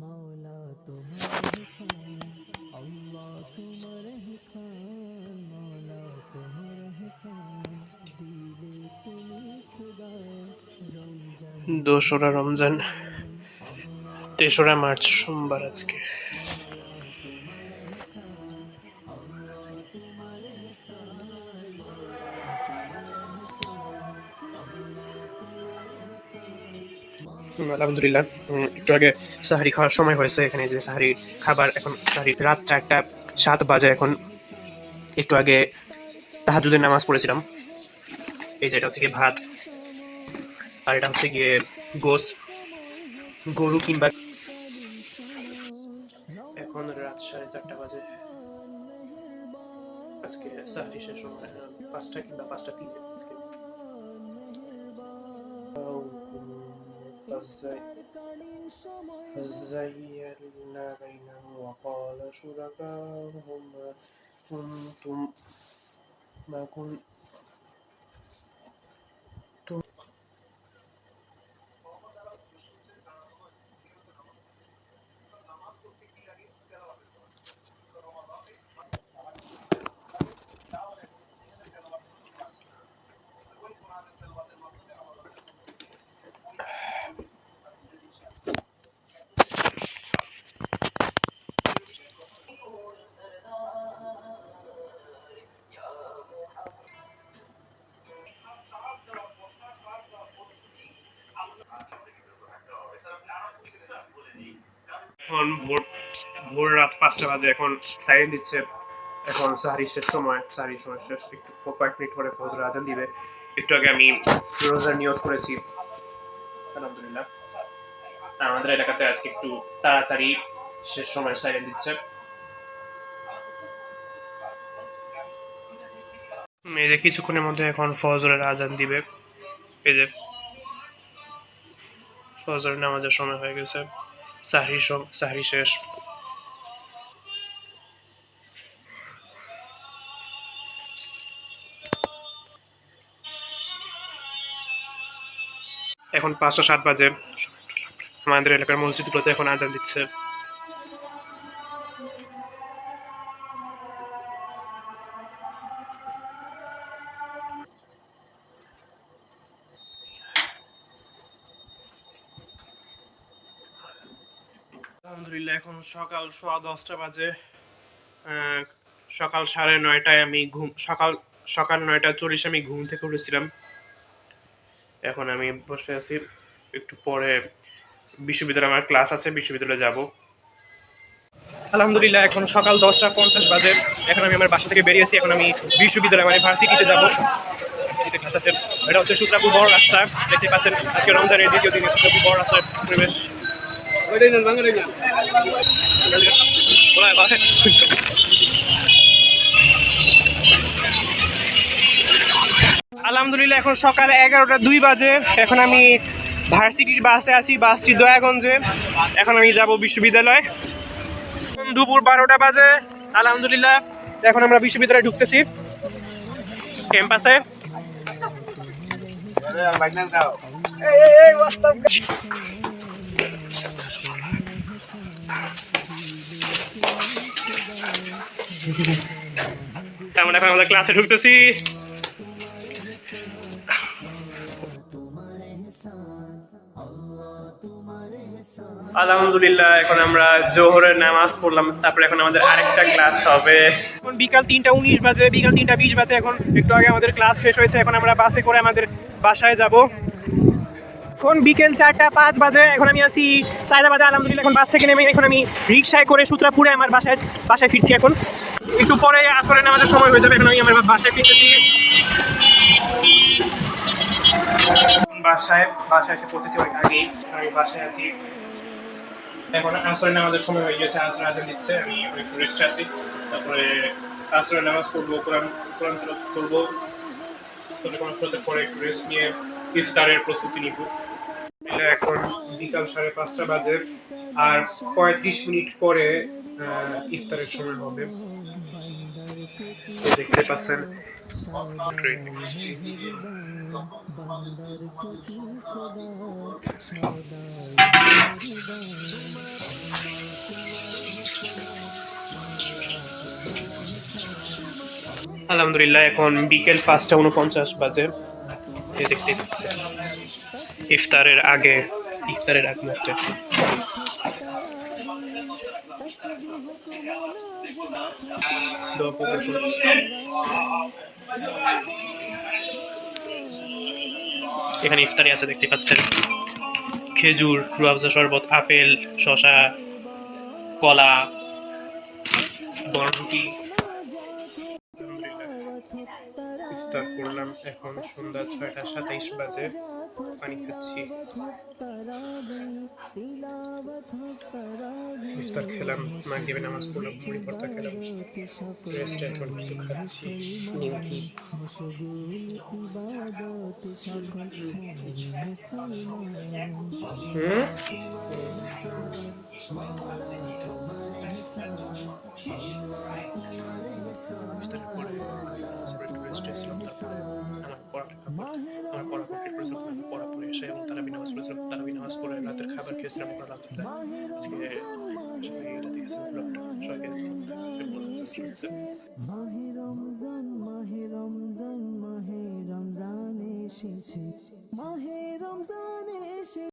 মৌলা তোমার হিসান তোমার হিসান মৌলা তোমার হিসান। দিলে তুমি খুদা রমজান দোসরা রমজান, তেসরা মার্চ সোমবার আজকে। আলহামদুলিল্লাহ। একটু আগে সাহারি খাওয়ার সময় হয়েছে এখানে যে সাহারি খাবার, এখন সাহারি রাত চারটা সাত বাজে এখন। একটু আগে তাহাজুদের নামাজ পড়েছিলাম। এই যে এটা হচ্ছে গিয়ে ভাত। আর এটা হচ্ছে গিয়ে গোস, গরু কিংবা এখন রাত সাড়ে চারটা বাজে। আজকে সাহারি শেষ সময় পাঁচটা কিংবা পাঁচটা তিন। فزينا بينهم وقال شركاؤهم ما كنتم ما كنتم এখন ভোর ভোর রাত পাঁচটা বাজে, এখন সাইরেন দিচ্ছে। এখন সাহারি শেষ সময়, সাহারি সময় শেষ, একটু কয়েক মিনিট পরে ফজর আজান দিবে। একটু আগে আমি রোজার নিয়ত করেছি। আলহামদুলিল্লাহ। আমাদের এলাকাতে আজকে একটু তাড়াতাড়ি শেষ সময় সাইরেন দিচ্ছে। এই যে কিছুক্ষণের মধ্যে এখন ফজরের আজান দিবে। এই যে ফজরের নামাজের সময় হয়ে গেছে। সাহরি শেষ এখন পাঁচটা ষাট বাজে আমাদের এলাকার মসজিদগুলোতে এখন আজান দিচ্ছে আলহামদুলিল্লাহ, এখন সকাল সোয়া দশটা বাজে। সকাল সাড়ে নয়টায় আমি ঘুম, সকাল সকাল নয়টা চল্লিশ আমি ঘুম থেকে উঠেছিলাম। এখন আমি বসে আছি, একটু পরে বিশ্ববিদ্যালয়ে, আমার ক্লাস আছে, বিশ্ববিদ্যালয়ে যাব। আলহামদুলিল্লাহ, এখন সকাল দশটা পঞ্চাশ বাজে। এখন আমি আমার বাসা থেকে বেরিয়েছি এখন আমি বিশ্ববিদ্যালয় মানে ভার্সিটিতে যাব। এটা হচ্ছে সূত্রাপুর বড় রাস্তা। দেখতে পাচ্ছেন, আজকে রমজানের দ্বিতীয় দিনে, সূত্রাপুর বড় রাস্তার পরিবেশ আলহামদুলিল্লাহ, এখন সকাল এগারোটা দুই বাজে। এখন আমি ভার্সিটির বাসে আছি, বাসটি দয়াগঞ্জে। এখন আমি যাব বিশ্ববিদ্যালয়। দুপুর বারোটা বাজে। আলহামদুলিল্লাহ, এখন আমরা বিশ্ববিদ্যালয়ে ঢুকতেছি। ক্যাম্পাসে। আমরা এখন আমাদের ক্লাসে ঢুকতেছি? আলহামদুলিল্লাহ, এখন আমরা জোহরের নামাজ পড়লাম, তারপরে এখন আমাদের আরেকটা ক্লাস হবে। এখন বিকাল তিনটা উনিশ বাজে, বিকাল তিনটা বিশ বাজে, এখন একটু আগে আমাদের ক্লাস শেষ হয়েছে, এখন আমরা বাসে করে আমাদের বাসায় যাব। এখন বিকেল চারটা পাঁচ বাজে, এখন আমি আছি সায়দাবাদে, আলহামদুলিল্লাহ, এখন বাস থেকে নেমে এখন আমি রিক্সায় করে সূত্রাপুরে আমার বাসায় বাসায় ফিরছি এখন। একটু পরে আসরে নামাজের সময় হয়ে যাবে, এখন আমি আমার বাসায় ফিরতেছি। বাসায় বাসায় এসে আমি আছি। এখন নামাজের সময় হয়ে গেছে আমি রেস্টে আছি। তারপরে নামাজ পড়ব করব। পরে একটু রেস্ট নিয়ে প্রস্তুতি নিব। এটা এখন বিকাল সাড়ে পাঁচটা বাজে আর পঁয়ত্রিশ মিনিট পরে ইফতারের সময় হবে। দেখতে পাচ্ছেন। আলহামদুলিল্লাহ, এখন বিকেল পাঁচটা উনপঞ্চাশ বাজে। দেখতে পাচ্ছে ইফতারের আগে, ইফতারের আগ মুহূর্তে। এখানে ইফতারি আছে, দেখতে পাচ্ছেন। খেজুর রুয়াবজা শরবত, আপেল শশা কলা বরফি ইফতার করলাম এখন সন্ধ্যা ছয়টা সাতাইশ বাজে। পানি খাচ্ছি। ইফতার খেলাম মাগরিবে নামাজ পড়লাম, মুড়ি পর্তা খেলাম রেস্ট এখন কিছু খাচ্ছি। নিমকি। হুম? করতে- আমার পড়া পড়া এসে এবং তারাবি নামাজ পড়েছিলাম তারাবি নামাজ পড়ে রাতের খাবার খেয়েছিলাম এখন আলহামদুলিল্লাহ আজকে সবাই এটা ব্লগটা সবাইকে মাহে রমজান মাহে রমজান মাহে রমজান এসেছে মাহে রমজান এসে